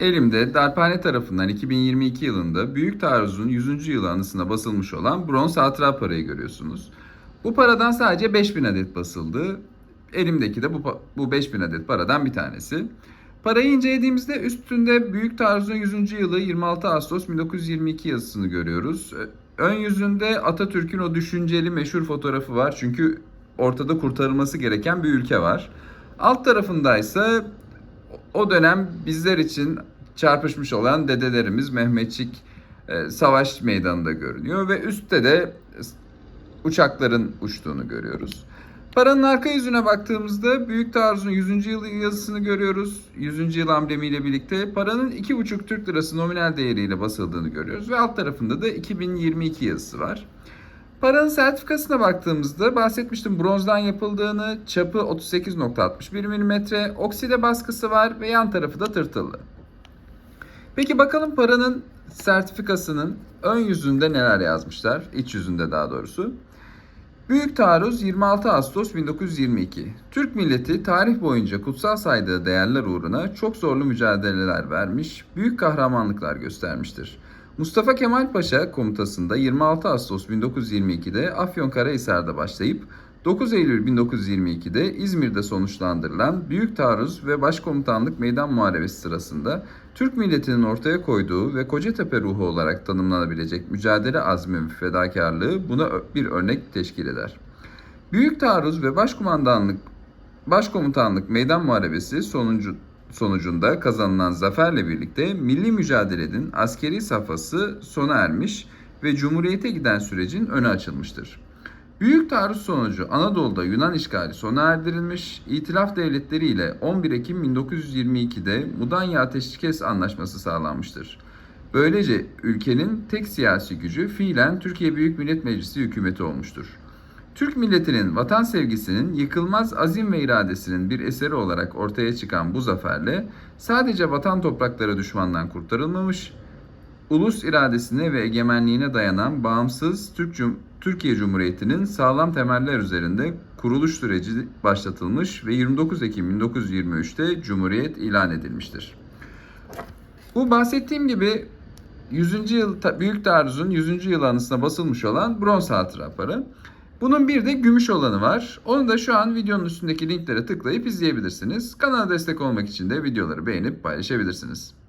Elimde Darphane tarafından 2022 yılında Büyük Taarruz'un 100. yılı anısına basılmış olan bronz hatıra parayı görüyorsunuz. Bu paradan sadece 5000 adet basıldı. Elimdeki de bu, bu 5000 adet paradan bir tanesi. Parayı incelediğimizde üstünde Büyük Taarruz'un 100. yılı 26 Ağustos 1922 yazısını görüyoruz. Ön yüzünde Atatürk'ün o düşünceli meşhur fotoğrafı var. Çünkü ortada kurtarılması gereken bir ülke var. Alt tarafındaysa o dönem bizler için çarpışmış olan dedelerimiz Mehmetçik e, savaş meydanında görünüyor ve üstte de uçakların uçtuğunu görüyoruz. Paranın arka yüzüne baktığımızda Büyük Taarruz'un 100. yılı yazısını görüyoruz. 100. yıl amblemiyle birlikte paranın 2,5 Türk lirası nominal değeriyle basıldığını görüyoruz ve alt tarafında da 2022 yazısı var. Paranın sertifikasına baktığımızda bahsetmiştim bronzdan yapıldığını, çapı 38.61 mm, okside baskısı var ve yan tarafı da tırtıllı. Peki bakalım paranın sertifikasının ön yüzünde neler yazmışlar, iç yüzünde daha doğrusu. Büyük Taarruz 26 Ağustos 1922. Türk milleti tarih boyunca kutsal saydığı değerler uğruna çok zorlu mücadeleler vermiş, büyük kahramanlıklar göstermiştir. Mustafa Kemal Paşa komutasında 26 Ağustos 1922'de Afyonkarahisar'da başlayıp 9 Eylül 1922'de İzmir'de sonuçlandırılan Büyük Taarruz ve Başkomutanlık Meydan Muharebesi sırasında Türk milletinin ortaya koyduğu ve Kocatepe ruhu olarak tanımlanabilecek mücadele azmi ve fedakarlığı buna bir örnek teşkil eder. Büyük Taarruz ve Başkumandanlık Başkomutanlık Meydan Muharebesi sonuncu, sonucunda kazanılan zaferle birlikte milli mücadelenin askeri safhası sona ermiş ve Cumhuriyete giden sürecin önü açılmıştır. Büyük taarruz sonucu Anadolu'da Yunan işgali sona erdirilmiş, İtilaf devletleri ile 11 Ekim 1922'de Mudanya Ateşkes Anlaşması sağlanmıştır. Böylece ülkenin tek siyasi gücü fiilen Türkiye Büyük Millet Meclisi hükümeti olmuştur. Türk milletinin vatan sevgisinin yıkılmaz azim ve iradesinin bir eseri olarak ortaya çıkan bu zaferle sadece vatan toprakları düşmandan kurtarılmamış, ulus iradesine ve egemenliğine dayanan bağımsız Türk Cum- Türkiye Cumhuriyeti'nin sağlam temeller üzerinde kuruluş süreci başlatılmış ve 29 Ekim 1923'te Cumhuriyet ilan edilmiştir. Bu bahsettiğim gibi 100. yıl Büyük Taarruz'un 100. yıl anısına basılmış olan bronz hatıra para. Bunun bir de gümüş olanı var. Onu da şu an videonun üstündeki linklere tıklayıp izleyebilirsiniz. Kanala destek olmak için de videoları beğenip paylaşabilirsiniz.